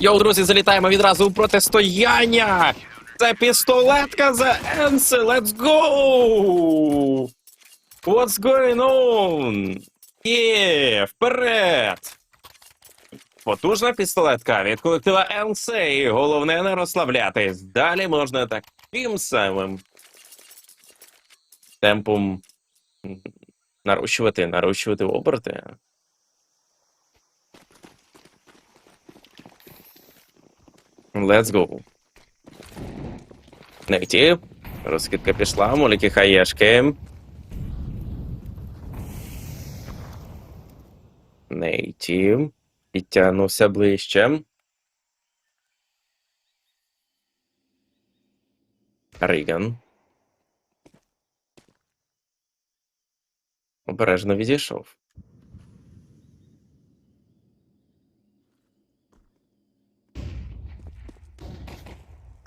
Йоу, друзі, залітаємо відразу у протистояння! Це пістолетка за Енси! Let's go! What's going on? Є, вперед! Потужна пістолетка від колектива НС, і головне не розслаблятись. Далі можна таким самим темпом нарощувати, нарощувати оберти. Let's go. Не йти. Розкидка пішла, моліки хаєшки. Не йти. Підтягнувся ближче. Риган. Обережно відійшов.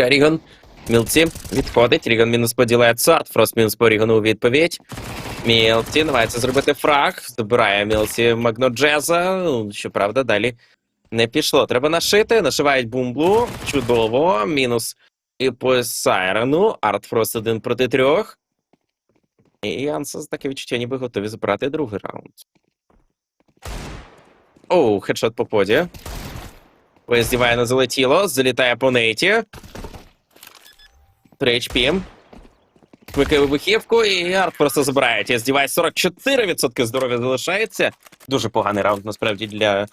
Ріган. Мілці відходить. Ріган мінус поділяє царт. Фрост мінус по Рігану у відповідь. Мілці намагається зробити фраг. Забирає Мілці Магноджеза. Ну, Щоправда, далі не пішло. Треба нашити. Нашивають бумблу. Чудово. Мінус і по Сайрену. Арт Фрост один проти трьох. І Янсес таке відчуття, ніби готові забрати другий раунд. Оу, хедшот по поді. Виздіває не залетіло. Залітає по нейті. 3 HP. Викликає вибухівку, і арт просто забирає. Я здіваюсь, 44% здоров'я залишається. Дуже поганий раунд, насправді, для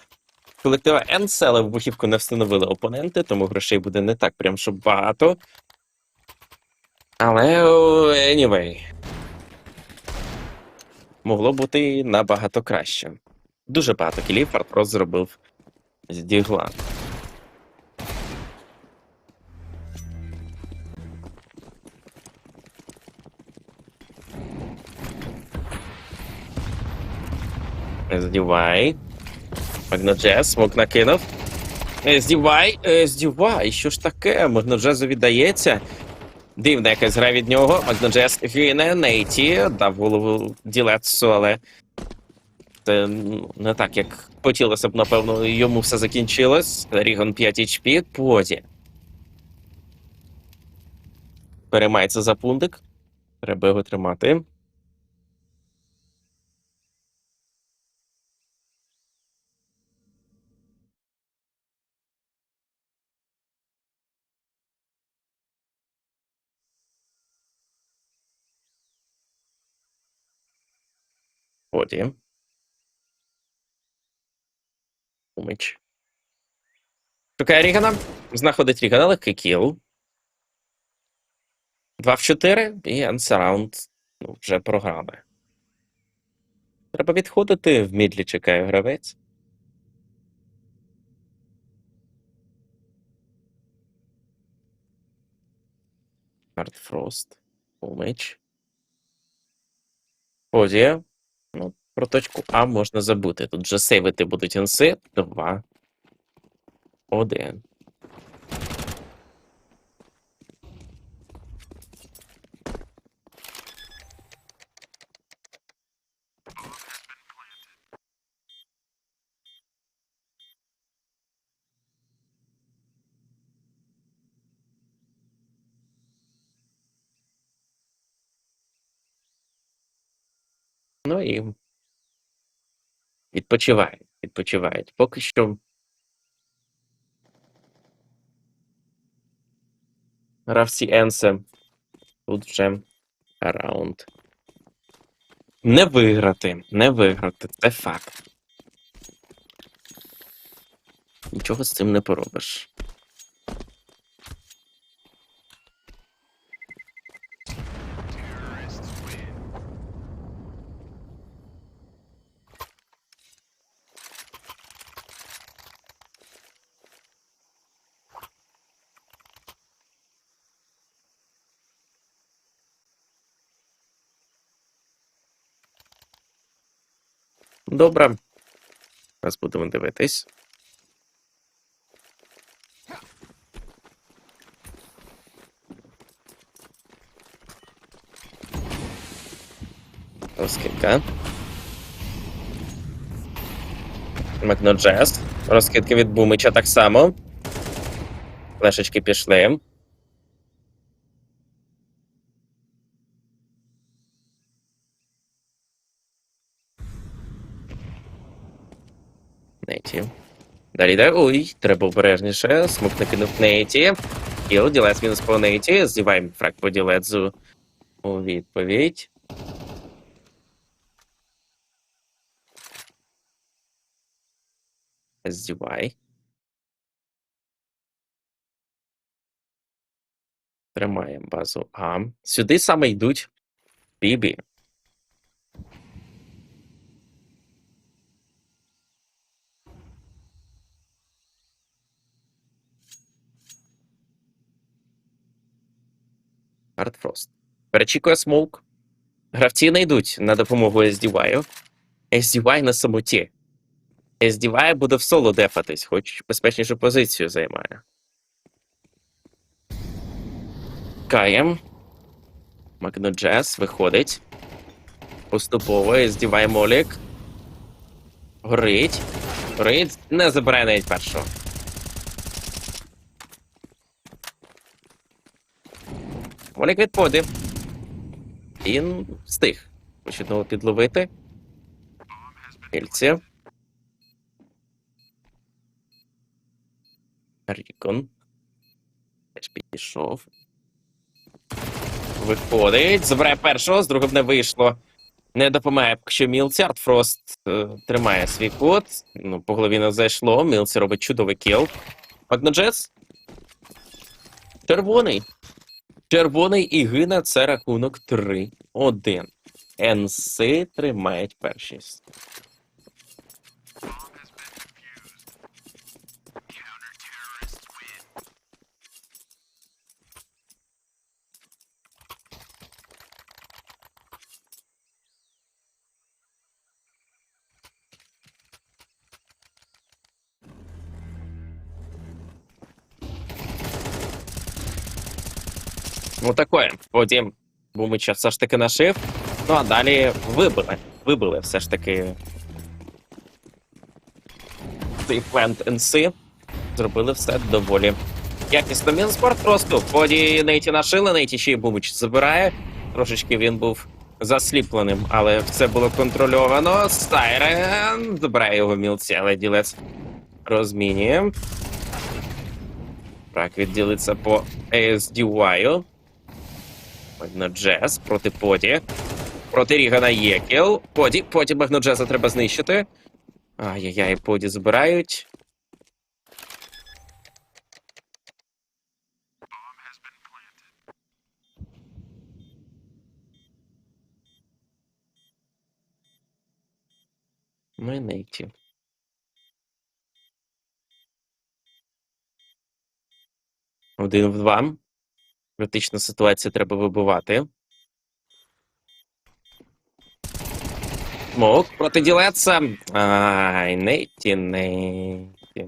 колектива НС, але вибухівку не встановили опоненти, тому грошей буде не так прям щоб багато. Але anyway. Могло бути набагато краще. Дуже багато кілів Артрос зробив з дігла. Здівай. Магноджес, смок накинув. Е, Здівай, е, здівай, що ж таке? Магноджезу віддається. Дивна якась гра від нього. Магноджес гине, Нейті, дав голову ділецу, але це ну, не так, як хотілося б, напевно, йому все закінчилось. Рігон 5 HP, поді. Переймається за пундик. Треба його тримати. Поді. Умич. Шукає Рігана. Знаходить Рігана, легкий кіл. 2 в 4 і ансараунд ну, вже програли. Треба відходити в мідлі чекає гравець. Артфрост. Умич. Позія. Ну, про точку А можна забути. Тут вже сейвити будуть інси. 2. 1. Ну і відпочивають, відпочивають. Поки що. Гравці Енсе. Тут вже раунд. Не виграти, не виграти, це факт. Нічого з цим не поробиш. Добре. Зараз будемо дивитись. Розкидка. Макноджес. Розкидка від Бумича так само. Флешечки пішли. Нейті. Далі. Ой, треба обережніше. Смук накинув Нейті. Кіл, ділець мінус по Нейті. Здіваємо фраг по ділецу у відповідь. Здівай. Тримаємо базу А. Сюди саме йдуть Бібі. Hardfrost. Перечікує смоук. Гравці не йдуть на допомогу SDY. SDY на самоті. SDY буде в соло дефатись, хоч безпечнішу позицію займає. Каєм. Макноджес виходить. Поступово SDY Молік. Горить. Горить. Не забирає навіть першого. Молік відходив. Він встиг. Починав підловити. Кільці. Рікон. Теж підійшов. Виходить. Забирає першого, з другим не вийшло. Не допомагає, поки що Мілці. Артфрост е, тримає свій код. Ну, по голові не зайшло. Мілці робить чудовий кіл. Магноджес. Червоний. Червоний і гине це рахунок 3-1. НС тримають першість. Ну такое. Потім Бумича все ж таки нашив. Ну а далі вибили. Вибили все ж таки. Цей плент НС. Зробили все доволі. Якісно Мінспорт просто. В ході Нейті нашили, Нейті ще й Бумич забирає. Трошечки він був засліпленим, але все було контрольовано. Стайрен забирає його мілці, але ділець розмінює. Так, відділиться по ASDY. Магноджес проти Поді. Проти Рігана є кіл. Поді, Поді Магноджеса треба знищити. Ай-яй-яй, Поді забирають. Ми нейті. Один в два. Критична ситуація треба вибивати. Смок проти ділеца. Ай, нейті, нейті.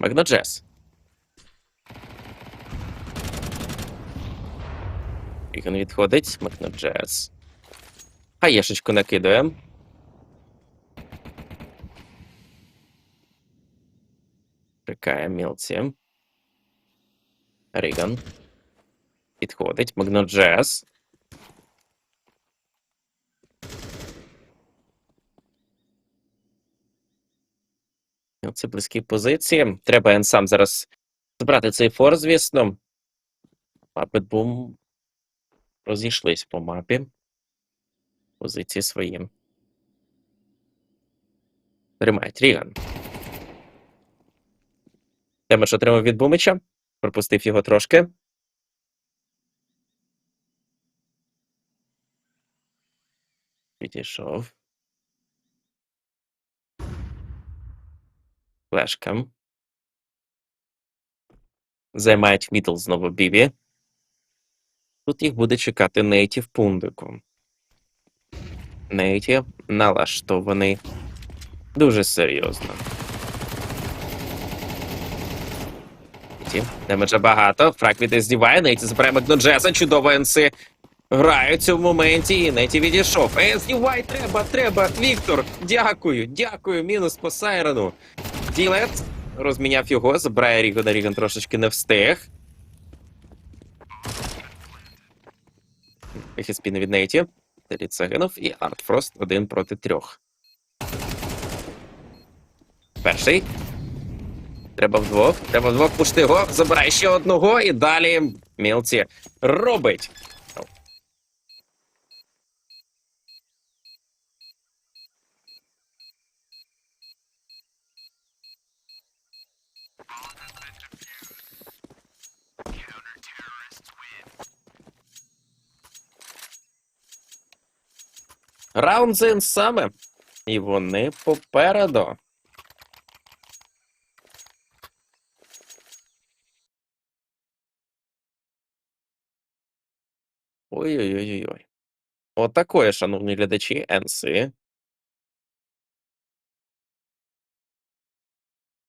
Магноджес. Ріган відходить. Магноджес. Хаєшечку накидуємо. Чекає мілці. Ріган. Підходить. Магноджес. Це близькі позиції. Треба енсам зараз збрати цей фор, звісно. Мапетбум розійшлись по мапі. Позиції свої. Тримають Ріган. Темеш отримав від Бумича. Пропустив його трошки. Підійшов. Флешка. Займають мідл знову Біві. Тут їх буде чекати Нейті в пундику. Нейті налаштований дуже серйозно. Нейті, Демеджа багато. Фрак від здіває. Нейті забирає Макноджеса. Чудово НС грають у моменті. І Нейті відійшов. Е, здівай, треба, треба. Віктор, дякую, дякую. Мінус по Сайрону. Ділет розміняв його, забирає Рігона. Рігон трошечки не встиг. Хіспіни від Нейті. Деліт загинув і Артфрост один проти трьох. Перший. Треба вдвох. Треба вдвох пушти його. Забирай ще одного і далі Мілці робить. Раунд за інсами. І вони попереду. Ой-ой-ой-ой. Отакої, шановні глядачі, НС.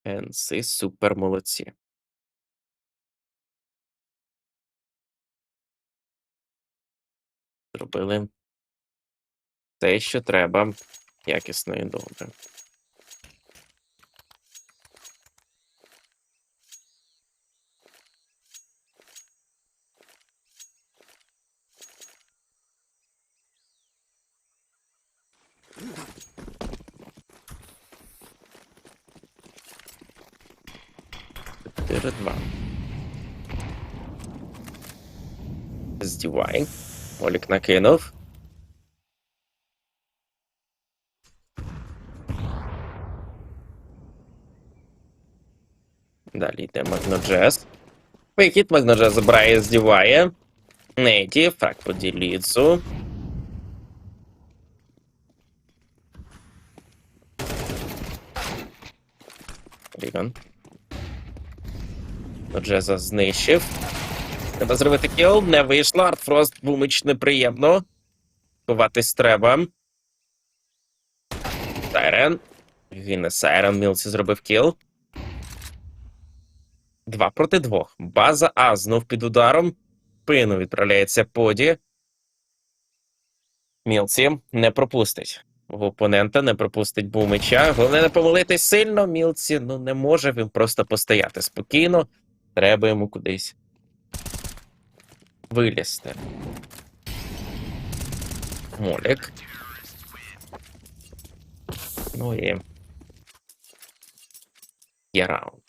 НС супер молодці. Зробили те, що треба, якісно і добре. Чотири два. Здівай. Олік накинув. Далі йде Магноджес. Вихід Магноджес забирає, здіває. Нейті, фраг по діліцу. Ріган. Джеза знищив. Треба зробити кіл, не вийшло. Артфрост бумич неприємно. Ховатись треба. Сайрен. Він не Сайрен, Мілці зробив кіл. Два проти двох. База А знов під ударом. Пину відправляється поді. Мілці не пропустить. В опонента не пропустить бумича. Головне не помилитись сильно. Мілці ну не може він просто постояти спокійно. Треба йому кудись вилізти. Молік. Ну і. Є раунд.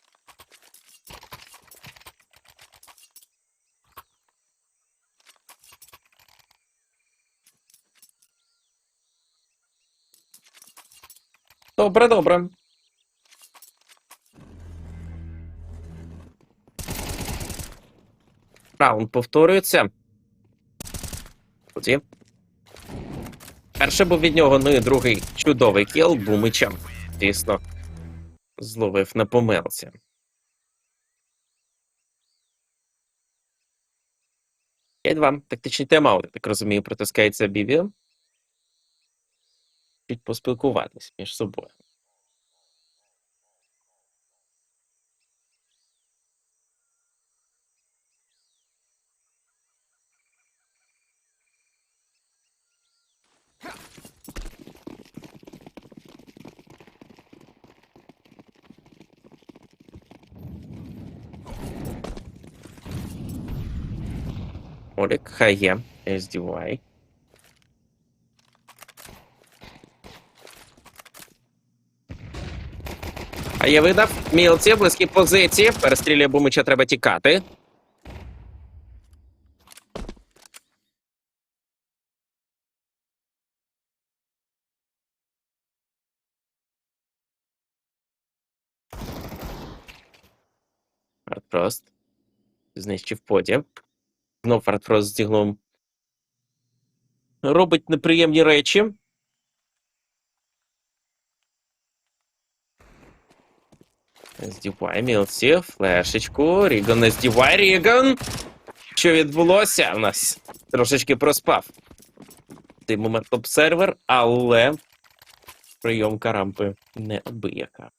Добре, добре. Раунд повторюється. Тоді. Перший був від нього, ну і другий чудовий кіл бумичем. Дійсно, зловив на помилці. П'ять вам тактичний тайм-аут, я так розумію, протискається Біві. Поспілкуватись між собою. Олік, хай є. SDY. А я видав мілці, близькі позиції. Перестрілює бумича, треба тікати. Артфрост. Знищив поді. Знов Артфрост з діглом. Робить неприємні речі. Здівай Мілсі, флешечку. Ріган не здівай Ріган. Що відбулося? У нас трошечки проспав. Ти момент топ-сервер, але прийомка рампи неабияка.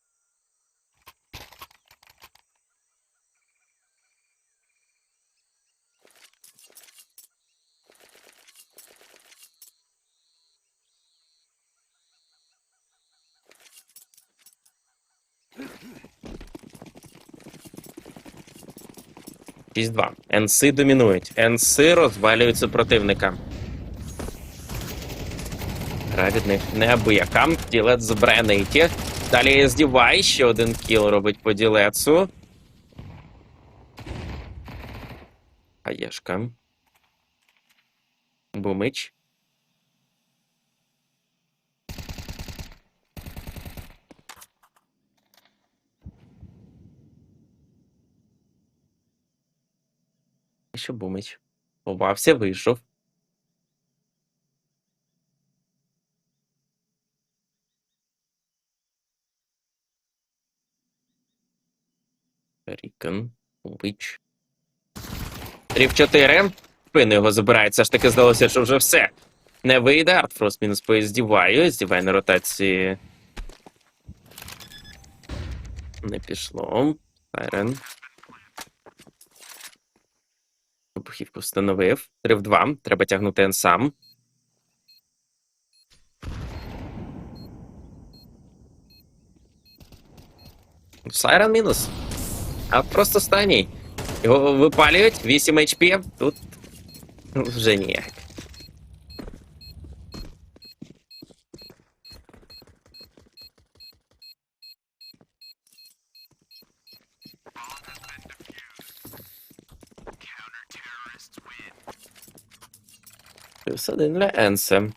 Шість 2 НС домінують. НС розвалюються противника. Гра від них неабияка. Ділет з нейті. Далі здівай, ще один кіл робить по ділецу. Аєшка. Бумич. Що бумич? Ховався, вийшов. Рікон. Бумич. 3 в 4. Спину його забирають. Все ж таки здалося, що вже все. Не вийде. Артфрост мінус по здіваю. Здівай на ротації. Не пішло. Сайрен. Вибухівку встановив. 3 в 2. Треба тягнути сам. Сайрон мінус. А просто останній. Його випалюють, 8 HP. Тут вже ніяк. Плюс один для Енсе.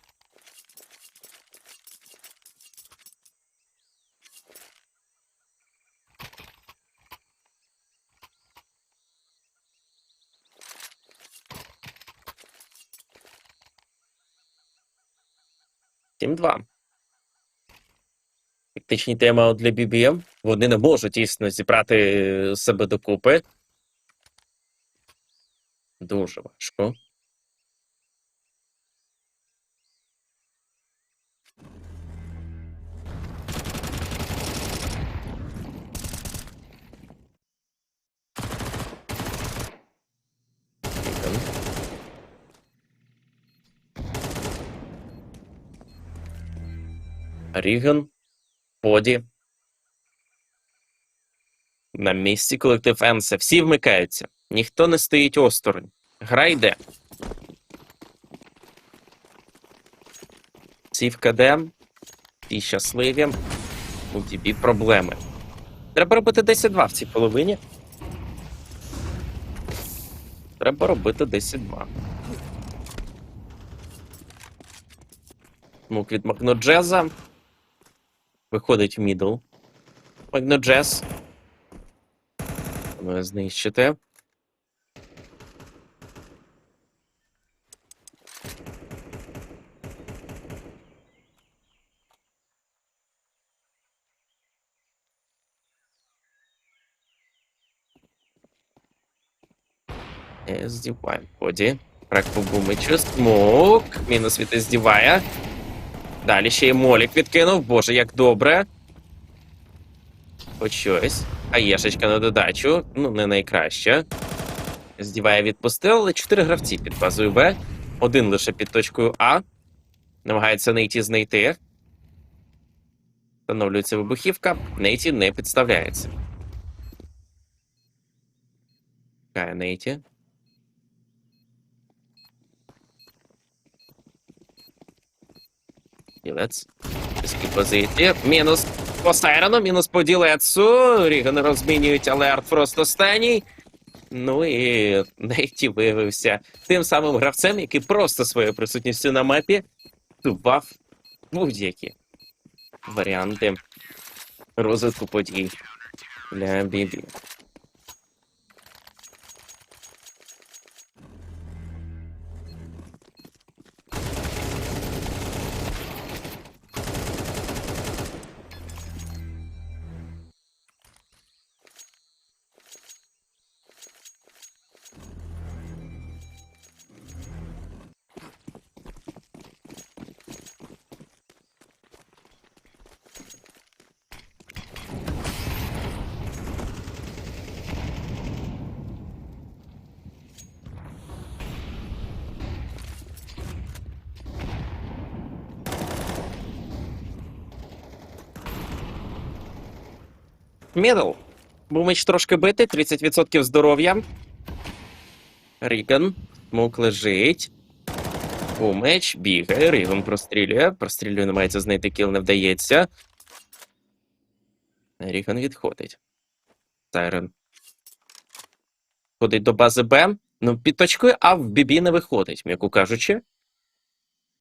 Сім два. Тактичні теми для BBM. Вони не можуть дійсно зібрати себе докупи. Дуже важко. Ріган. Поді. На місці колектив Енсе. Всі вмикаються. Ніхто не стоїть осторонь. Гра йде. Всі в КД. Всі щасливі. У ТБ проблеми. Треба робити 10-2 в цій половині. Треба робити 10-2. Смук від Макноджеза. Виходить в мідл. Макноджез. Ми знищити. Здіваємо ході. Рак по бумичу. Смок. Мінус від здіває. Далі ще й молік відкинув. Боже, як добре. Хоч щось. А єшечка на додачу. Ну, не найкраще. Здіває відпустив, але чотири гравці під базою Б. Один лише під точкою А. Намагається Нейті знайти. Встановлюється вибухівка. Нейті не підставляється. Нейті. Ділець. Піски позиції. Мінус по Сайрону, мінус по ділецу. Ріган розмінюють, але Артфрост останній. Ну і Нейті виявився тим самим гравцем, який просто своєю присутністю на мапі тував будь-які варіанти розвитку подій для Бібі. Middle. Бумич трошки битий, 30% здоров'я. Ріган. Смок лежить. Бумич бігає, Ріган прострілює. Прострілює, намагається знайти кіл, не вдається. Ріган відходить. Сайрен. Ходить до бази Б. Ну, під точкою А в Бібі не виходить, м'яко кажучи.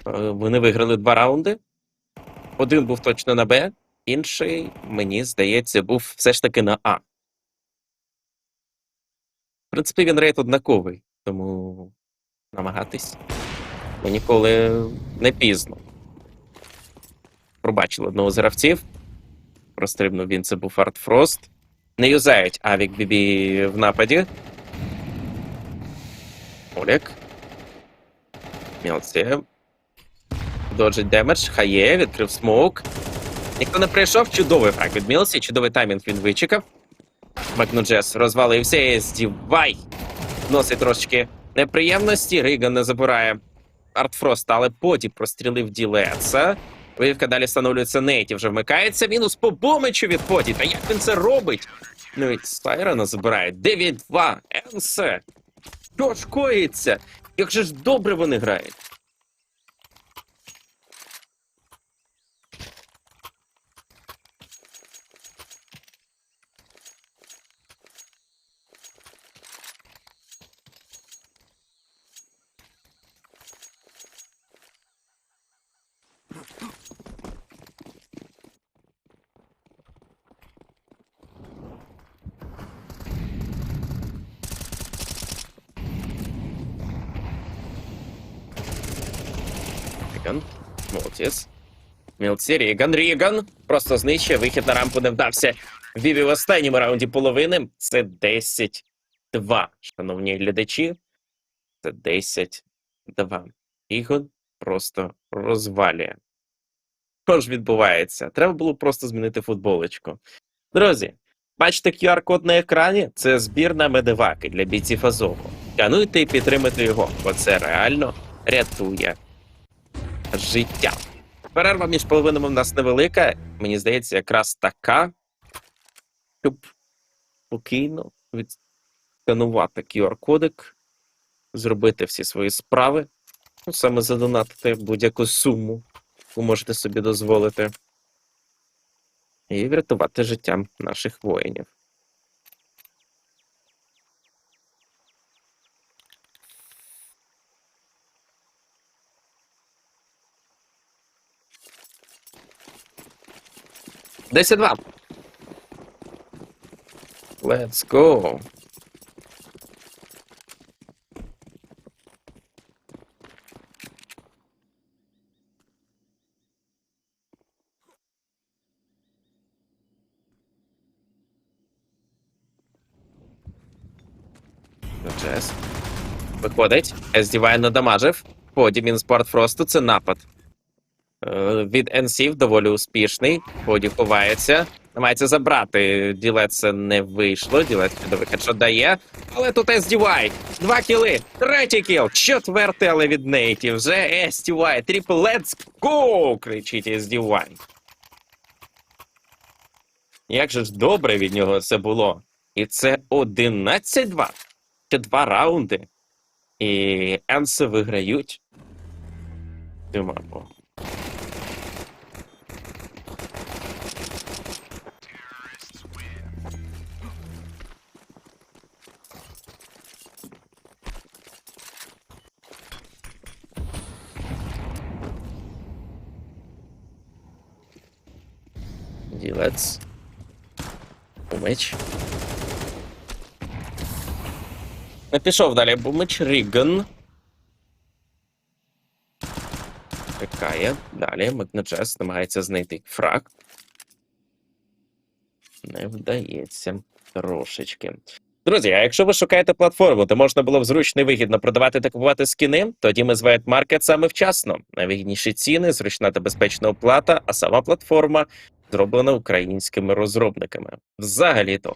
Е, Вони виграли два раунди. Один був точно на Б, інший, мені здається, був все ж таки на А. В принципі, він рейд однаковий, тому намагатись ну, ніколи не пізно. Пробачили одного з гравців. Прострибнув він, це був Артфрост. Не юзають Авік Бібі в нападі. Олік. Мілці. Доджить демедж. Хає, відкрив смоук. Ніхто не прийшов. Чудовий фраг від Мілсі, чудовий таймінг він вичекав. Макнуджес розвалився і здівай. Носить трошечки неприємності. Риган не забирає Артфрост, але потім прострілив ділеца. Вивка далі встановлюється Нейті, вже вмикається. Мінус по бомичу від поті. Та як він це робить? Ну і Сайрона забирає. 9-2. Енсе. Що ж коїться? Як же ж добре вони грають? Ріган. Молодець. Мілці, Ріган, Ріган. Просто знищує, вихід на рампу не вдався. Віві в останньому раунді половини. Це 10-2, шановні глядачі. Це 10-2. Ігон просто розвалює. Що ж відбувається? Треба було просто змінити футболочку. Друзі, бачите QR-код на екрані? Це збір на медиваки для бійців Азову. Кануйте і підтримайте його, бо це реально рятує життя. Перерва між половинами в нас невелика. Мені здається, якраз така, щоб спокійно відсканувати QR-кодик, зробити всі свої справи, ну, саме задонатити будь-яку суму, яку можете собі дозволити, і врятувати життя наших воїнів. Десять два. Let's go. Джес. Виходить. SDY надамажив. Поді мінус порт Фросту це напад. Е, Від NC доволі успішний. Поді ховається. Намагається забрати. Ділет це не вийшло. Ділет чудовий хедшот дає. Але тут SDY. Два кіли. Третій кіл. Четвертий, але від Нейті. Вже SDY. Трипл let's go! кричить SDY. Як же ж добре від нього це було. І це 11-2. Ще два раунди. І Енси виграють. Мапу. Ділець. Бумич. Не пішов далі Бумич Ріган. Чекає. Далі Макнаджес намагається знайти фраг. Не вдається трошечки. Друзі, а якщо ви шукаєте платформу, де можна було б зручно і вигідно продавати та купувати скини, тоді ми з White саме вчасно. Найвигідніші ціни, зручна та безпечна оплата, а сама платформа зроблена українськими розробниками. Взагалі-то.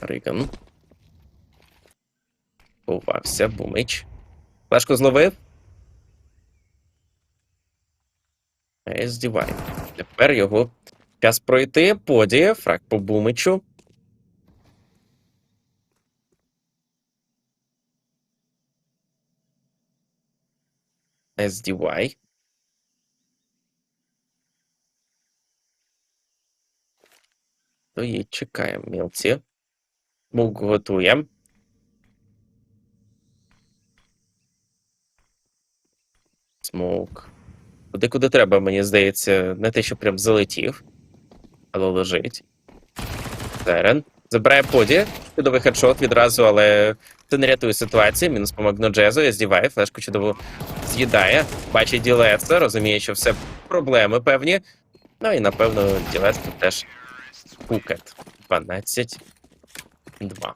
Риган. Ховався, бумич. Флешку зловив. SDY. Тепер його час пройти. Подіє, фраг по бумичу. SDY. То її чекаємо, мілці. Мук готуємо. Смоук. Куди куди треба, мені здається, не те, що прям залетів, але лежить. Терен. Забирає поді. Чудовий хедшот відразу, але це не рятує ситуацію. Мінус по Магноджезу, здіває, флешку чудово з'їдає. Бачить ділеца, розуміє, що все проблеми певні. Ну і напевно ділець тут теж пукет. 12. 2.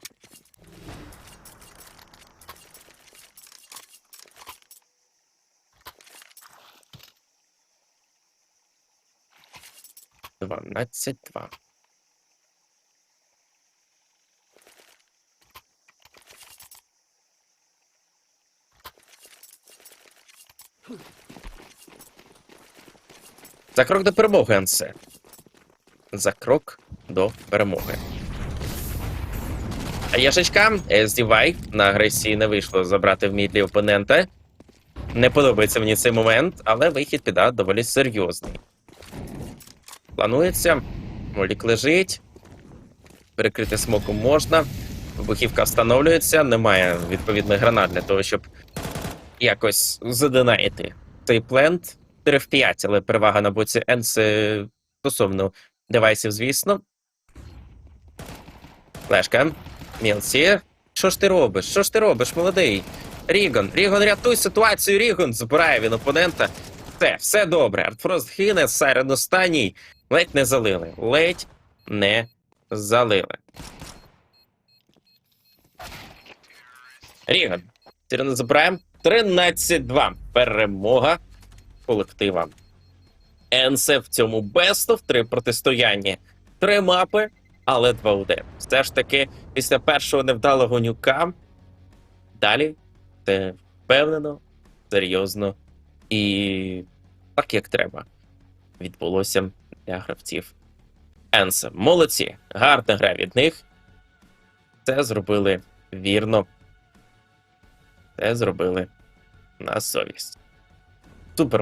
Дванадцять два. За крок до перемоги, Ансе. За крок до перемоги. Яшечка, SDY на агресії не вийшло забрати в мідлі опонента. Не подобається мені цей момент, але вихід піда доволі серйозний. Планується. Молік лежить. Перекрити смоком можна. Вибухівка встановлюється. Немає відповідних гранат для того, щоб якось задинайти цей плент. 4 в 5, але перевага на боці Енс е, стосовно девайсів, звісно. Флешка. Мілці. Що ж ти робиш? Що ж ти робиш, молодий? Рігон, Рігон, рятуй ситуацію, Рігон. Забирає він опонента. Все, все добре. Артфрост гине, Сайрен останній. Ледь не залили. Ледь не залили. Ріган. Тіряно забираємо. 13-2. Перемога колектива. Енсе в цьому Best of 3 протистоянні. Три мапи, але 2 1 Все ж таки, після першого невдалого нюка. Далі це впевнено, серйозно і так, як треба. Відбулося для гравців. Енсе. Молодці. Гарна гра від них. Це зробили вірно. Це зробили на совість. Супер